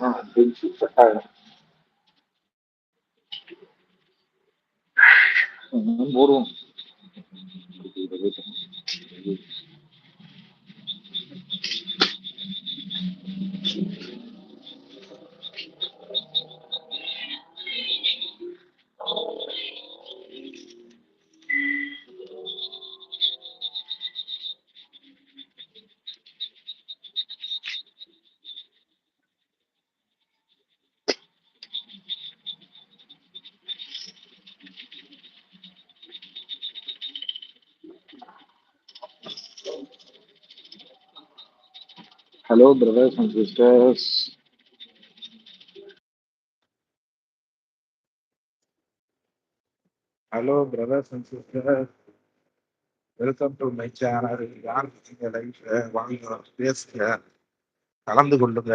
아, 모르. Hello brothers and sisters hello brothers and sisters welcome to my channel யார் இருக்கீங்க லைஃப்ல வாங்க பேசுங்க கலந்து கொள்ளுங்க.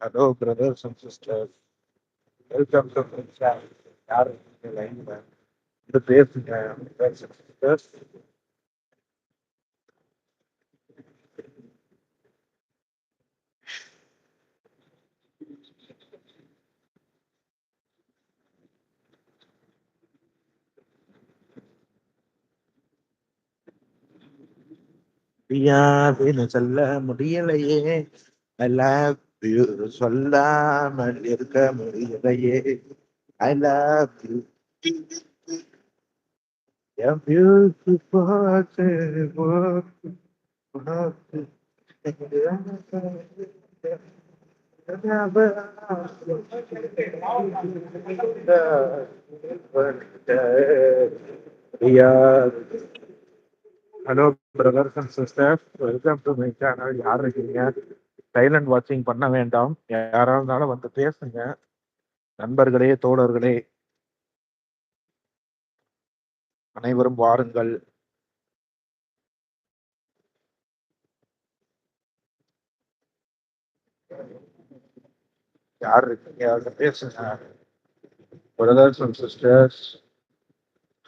Hello brothers and sister welcome to my channel யார் இருக்கீங்க லைஃப்ல வந்து பேசுங்க பிரதர்ஸ் அண்ட் சிஸ்டர்ஸ் முடியாதுன்னு சொல்ல முடியலையே. ஐ லவ் யூ சொல்லாமல் இருக்க முடியலையே. ஐ லவ் யூ என் பியூட்டி பார்த்து பார்த்து hello brothers and sisters welcome to my channel யார் இருக்கீங்க? சைலண்ட் வாட்சிங் பண்ண வேண்டாம். யாரா இருந்தாலும் வந்து பேசுங்க. நண்பர்களே தோழர்களே. அனைவரும் வாருங்கள். யார் இருக்கீங்க? பேசுங்க? பிரதர்ஸ் அண்ட் சிஸ்டர்ஸ்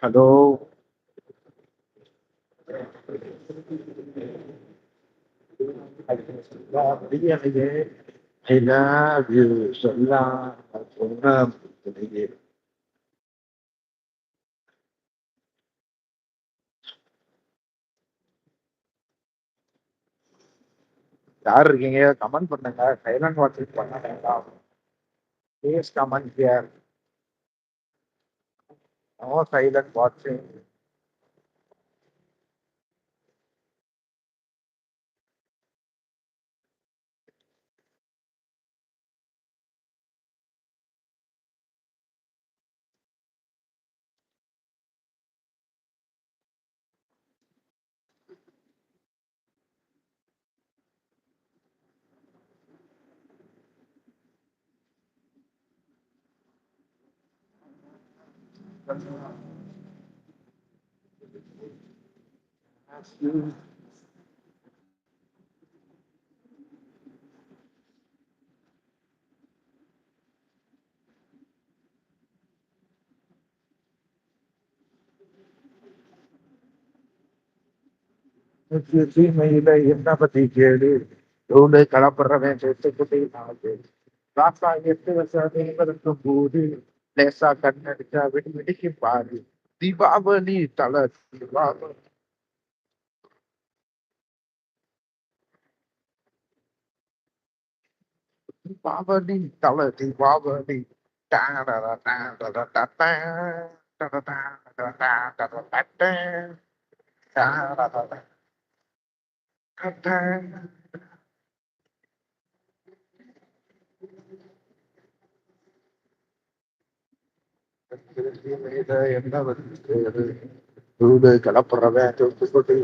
ஹலோ முடியலையே ஐ லவ் யூ யார் இருக்கீங்க கமெண்ட் பண்ணுங்க சைலண்ட் வாட்சிங் பண்ண வேண்டாம் please comment here no silent வாட்சிங் தீமையில என்ன பத்தி கேடு ரோடு கலப்படுறவன் சேர்த்து குட்டி நாடு ராசா எட்டு வருஷம் இருக்கும் போது லேசா கண்ணடிச்சா வெடி வெடிக்கு பாரு தீபாவளி தல தீபாவளி தீபாவளி தல தீபாவளி டாடா டாடா டாடா டாடா டாடா டாடா டாடா என்ன வந்து ரூடு கலப்புறவன் தூக்கு போட்டு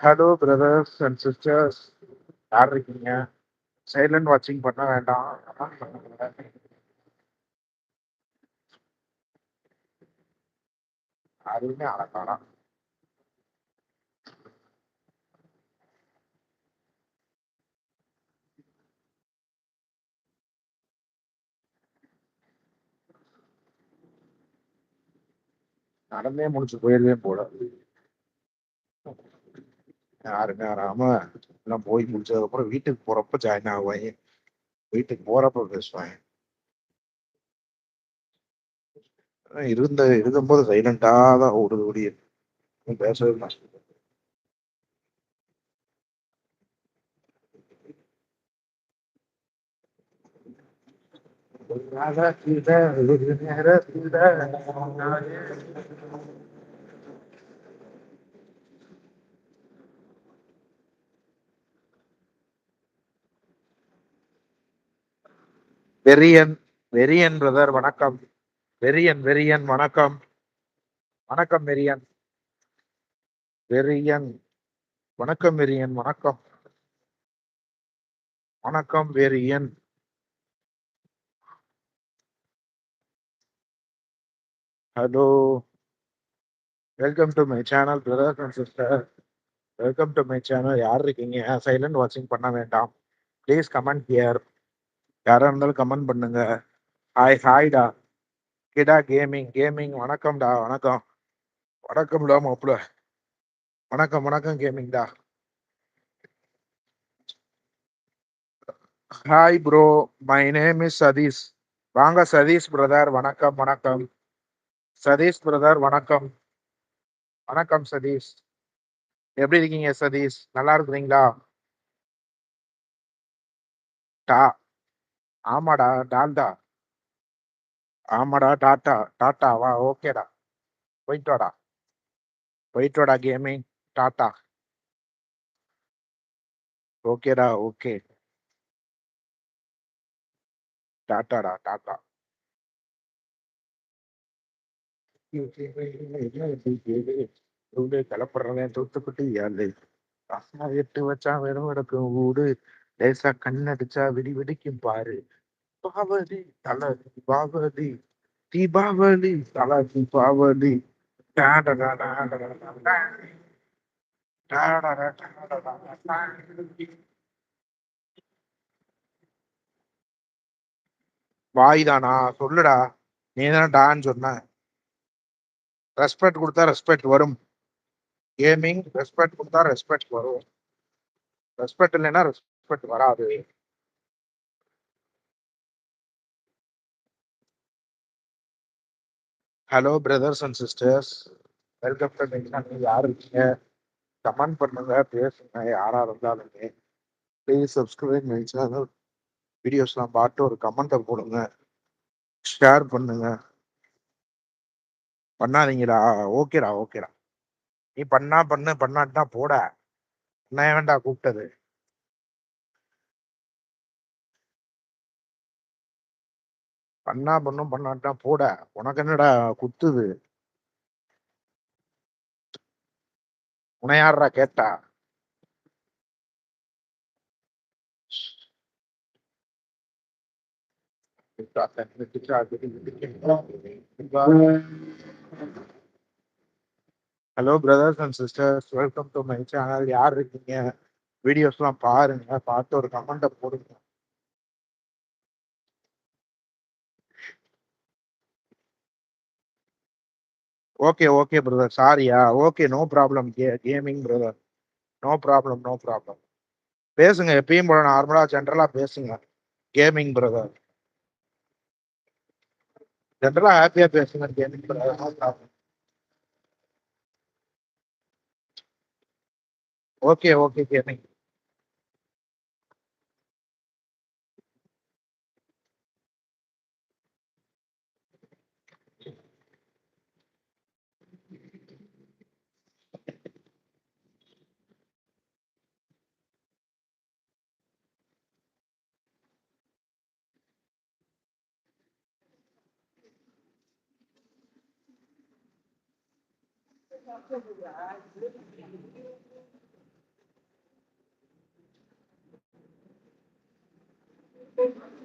ஹலோ பிரதர்ஸ் அண்ட் சிஸ்டர்ஸ் யார் இருக்கீங்க சைலண்ட் வாட்சிங் பண்ண வேண்டாம். comment பண்ணுங்க யாருமே அழகானா நடந்தே முடிச்சு போயிருவேன் போல யாருமே வராம எல்லாம் போய் முடிச்சதுக்கப்புறம் வீட்டுக்கு போறப்ப ஜாயின் ஆகுவாங்க வீட்டுக்கு போறப்ப பேசுவாங்க இருந்த இருக்கும்போது சைலண்டா தான் ஓடுது ஓடிய பேசவே மாட்டேன் ஒரு ராகத்தில, ஒரு நேரத்தில, நானே வெறியன் வெறியன் பிரதர் வணக்கம். வெறியன் வெறியன் வணக்கம். வணக்கம் வெறியன். வெறியன் வணக்கம் வெறியன் வணக்கம். வணக்கம் வெறியன். Hello welcome to my channel brothers and sister welcome to my channel யார் இருக்கீங்க? சைலண்ட் வாட்சிங் பண்ண வேண்டாம். ப்ளீஸ் கமெண்ட் ஹியர் யாராக இருந்தாலும் கமெண்ட் பண்ணுங்க. ஹாய் ஹாய்டா கிடா கேமிங் கேமிங் வணக்கம்டா வணக்கம் வணக்கம்டா மாப்பிள. வணக்கம் வணக்கம் கேமிங்டா hi bro my name is Satish வாங்க சதீஷ் பிரதர் வணக்கம் வணக்கம். சதீஷ் பிரதர் வணக்கம். வணக்கம் சதீஷ். எப்படி இருக்கீங்க சதீஷ்? நல்லா இருக்கிறீங்களா? டா. ஆமாடா டால்டா. ஆமாடா டாட்டா. டாட்டா வா ஓகேடா. போயிட்டு வாடா. போயிட்டு வாடா கேமிங் டாட்டா. ஓகேடா ஓகே. டாட்டாடா டாட்டா. கிளப்புறவன் தூத்துக்குட்டி ஏழு ரசா எட்டு வச்சா வெறும் கிடக்கும். ஊடு லேசா கண்ணடிச்சா வெடி வெடிக்கும் பாரு. பாவதி தல தீபாவளி தீபாவளி தல தீபாவளி வாய்தானா சொல்லுடா. நீ தானே டான்னு சொன்ன. ரெஸ்பெக்ட் கொடுத்தா ரெஸ்பெக்ட் வரும். கேமிங் ரெஸ்பெக்ட் கொடுத்தா ரெஸ்பெக்ட் வரும். ரெஸ்பெக்ட் இல்லைன்னா ரெஸ்பெக்ட் வராது. Hello brothers and sisters welcome to நீங்கள் யார் இருக்கீங்க? கமெண்ட் பண்ணுங்க பேசுங்க யாரா இருந்தாலுமே. ப்ளீஸ் சப்ஸ்கிரைப் சேனல் வீடியோஸ்லாம் பார்த்து ஒரு கமெண்ட்டை போடுங்க. ஷேர் பண்ணுங்கள் பண்ணாதீங்கடா. ஓகேடா ஓகேடா. நீ பண்ணா பண்ணு பண்ணாட்டா போட. என்ன வேண்டா கூப்பிட்டது? பண்ணா பண்ணும் பண்ணாட்டா போட. உனக்கு என்னடா குத்துது? உன்னை யார்ரா கேட்டா? Hello brothers and sisters welcome to my channel யார் இருக்கீங்க? வீடியோஸ்லாம் பாருங்க. பார்த்து ஒரு கமெண்ட்டை போடுங்க. ஓகே ஓகே பிரதர் சாரியா okay no problem K gaming brother no problem no problem பேசுங்க. எப்பயும் போல நார்மலா ஜென்ரலா பேசுங்க. கேமிங் பிரதர் ஜென்ரலா ஹாப்பியா பேசுங்க okay okay gaming Thank you.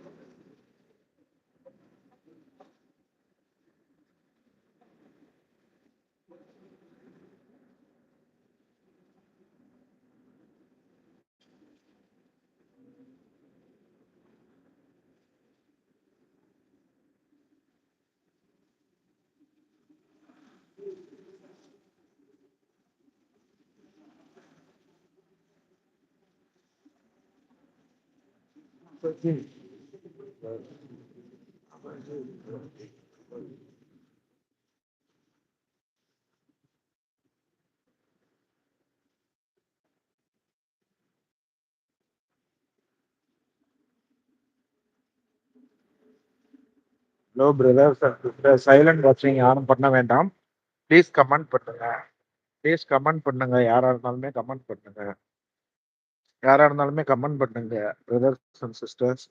Okay gaming hello brothers and sister silent வாட்சிங் யாரும் பண்ண வேண்டாம். ப்ளீஸ் கமெண்ட் பண்ணுங்க. ப்ளீஸ் கமெண்ட் பண்ணுங்க. யாரா இருந்தாலுமே கமெண்ட் பண்ணுங்க. யாரா இருந்தாலுமே கமெண்ட் பண்ணுங்க பிரதர்ஸ் அண்ட் சிஸ்டர்ஸ்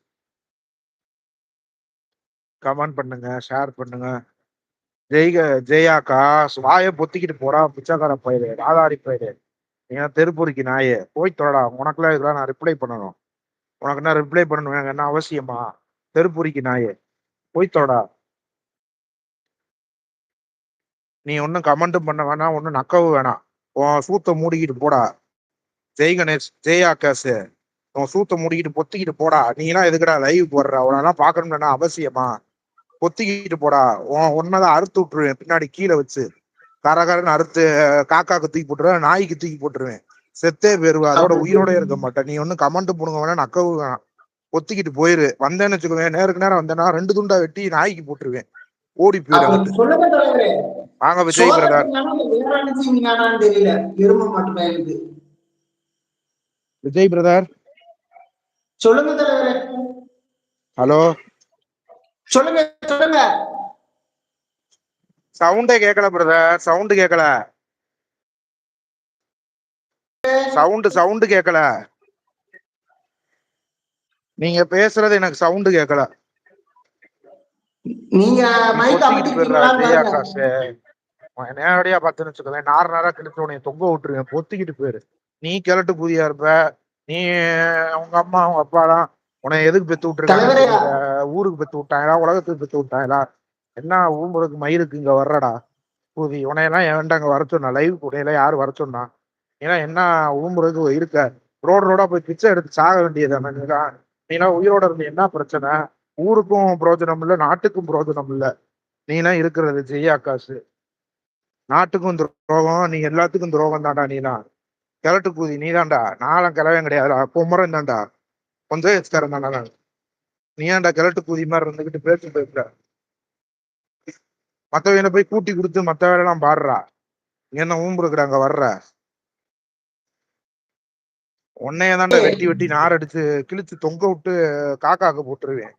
கமெண்ட் பண்ணுங்க ஷேர் பண்ணுங்க. ஜெய்க ஜெயாக்கா வாயை பொத்திக்கிட்டு போடா பிச்சைக்கார பயிரு ராதாரி பயிரு. ஏன் தெருப்பூரிக்கு நாயே. போய் தொடடா உனக்குலாம் இதெல்லாம் நான் ரிப்ளை பண்ணணும். உனக்கு என்ன ரிப்ளை பண்ணணும் என்ன அவசியமா? தெருப்பூரிக்கு நாயே. போய் தொடடா நீ ஒன்றும் கமெண்ட்டும் பண்ண வேணாம் ஒன்றும் நக்கவும் வேணாம். உன் சூத்தை மூடிக்கிட்டு போடா. ஜெய் கணேஷ் ஜெய் ஆகாஷ் உன் சூத்தை மூடிக்கிட்டு பொத்திக்கிட்டு போடா. நீலாம் எதுக்குடா லைவ் போடுற? உனெல்லாம் பார்க்கணும்னா அவசியமா? பொத்திக்கிட்டு போடா. உன் ஒன்னதான் அறுத்து விட்டுருவேன் பின்னாடி கீழே வச்சு. கரகரன்னு அறுத்து காக்காக்கு தூக்கி போட்டுருவேன் நாய்க்கு தூக்கி போட்டுருவேன். செத்தே போயிருவா அதோட உயிரோட இருக்க மாட்டேன். நீ ஒன்றும் கமெண்ட் போடுங்க வேணாம் நக்கவும் வேணாம். பொத்திக்கிட்டு போயிரு. வந்தேன்னு வச்சுக்கோவேன் நேருக்கு நேரம் வந்தேன்னா ரெண்டு துண்டா வெட்டி நாய்க்கு போட்டுருவேன். ஓடி தலைவரே. வாங்க விஜய் பிரதர் விஜய் பிரதர். சொல்லுங்க தலைவரே. ஹலோ. சொல்லுங்க சொல்லுங்க. சவுண்டே கேட்கல பிரதர் சவுண்டு கேட்கல சவுண்டு சவுண்டு கேட்கல நீங்க பேசுறது எனக்கு சவுண்டு கேட்கல நீங்க நேரடியா பார்த்துன்னு வச்சுக்கோவேன் நார் நேரா கிழிச்சு உனைய தொங்க விட்டுருவேன். பொத்திக்கிட்டு போயிரு. நீ கிழட்டு புதியா இருப்ப. நீ உங்க அம்மா உங்க அப்பாலாம் உன்னை எதுக்கு பெத்து விட்டுருக்காங்க. ஊருக்கு பெத்து விட்டாங்களா? உலகத்துக்கு பெத்து விட்டாங்களா? என்ன ஊம்புறதுக்கு மயிருக்கு இங்க வர்றடா? பூதி உனையெல்லாம் என்கிட்ட அங்க வர சொன்னா லைவ் உனையெல்லாம் யாரு வர சொன்னா? ஏன்னா என்ன ஊம்புறதுக்கு இருக்க? ரோடு ரோடா போய் பிச்சை எடுத்து சாக வேண்டியது நீலாம் நீலாம் உயிரோட இருந்து என்ன பிரச்சனை? ஊருக்கும் பிரயோஜனம் இல்ல நாட்டுக்கும் பிரயோஜனம் இல்ல. நீலாம் இருக்கிறது ஜெய் ஆகாஷ். நாட்டுக்கும் துரோகம் நீ எல்லாத்துக்கும் துரோகம் தான்டா நீலாம் கிழட்டு கூதி நீ தான்டா கிளவே கிடையாதுடா. குமரன் தான்டா. கொஞ்சம் எஸ்காரன் தான்டா நான் நீ ஏன்டா கிழட்டு கூதி மாதிரி இருந்துகிட்டு பேச்சு போயிட்ட மத்தவங்களை போய் கூட்டி கொடுத்து மத்த வேலையெல்லாம் பாடுறா. என்ன ஊம்புருக்குற அங்க வர்ற. உன்னைய தான்டா வெட்டி வெட்டி நார் அடிச்சு கிழிச்சு தொங்க விட்டு காக்காக்கு போட்டுருவேன்.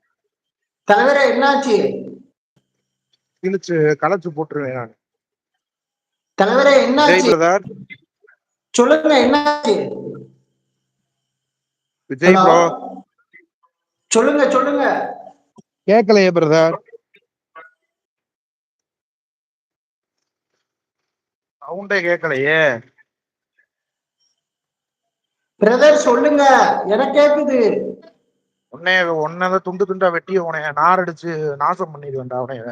தலைவரே என்னாச்சு? கிழிச்சு களைச்சு போட்டுருவேன் நான். தலைவரே என்னாச்சு? சொல்லுங்க என்னாச்சு விஜய்? ப்ரோ சொல்லுங்க சொல்லுங்க. கேட்கலையே பிரதர் சவுண்டே கேட்கலையே பிரதர் சொல்லுங்க. எனக்கு கேக்குது. உன்னைய உன்னத துண்டு துண்டா வெட்டி உனைய நார் அடிச்சு நாசம் பண்ணிடுவேன்டா உனைய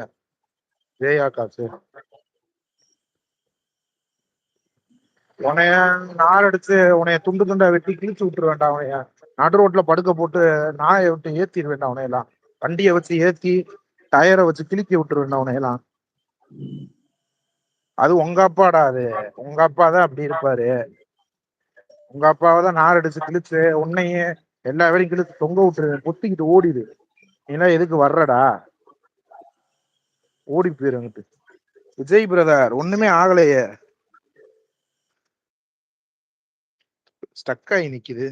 ஜெய் ஆகாஷ். உனைய நார் அடிச்சு உனைய துண்டு துண்டா வெட்டி கிழிச்சு விட்டுருவேன்டா உனைய நடு ரோட்ல படுக்க போட்டு நாயை விட்டு ஏத்திடுவேன்டா உனையெல்லாம் வண்டியை வச்சு ஏத்தி டயரை வச்சு கிழிக்க விட்டுரு வேண்டாம் உனையெல்லாம் அது உங்க அப்பாடா அது. உங்க அப்பா தான் அப்படி இருப்பாரு. உங்க அப்பாவை தான் நார் அடிச்சு கிழிச்சு உன்னையே எல்லா வேலையும் கிழிச்சு தொங்க விட்டுருவேன். பொத்திக்கிட்டு ஓடிடு. நீலாம் எதுக்கு வர்றடா? ஓடி போயிருங்கிட்டு விஜய் பிரதர் ஒண்ணுமே ஆகலையே. ஸ்டக் ஆகி நிக்குது.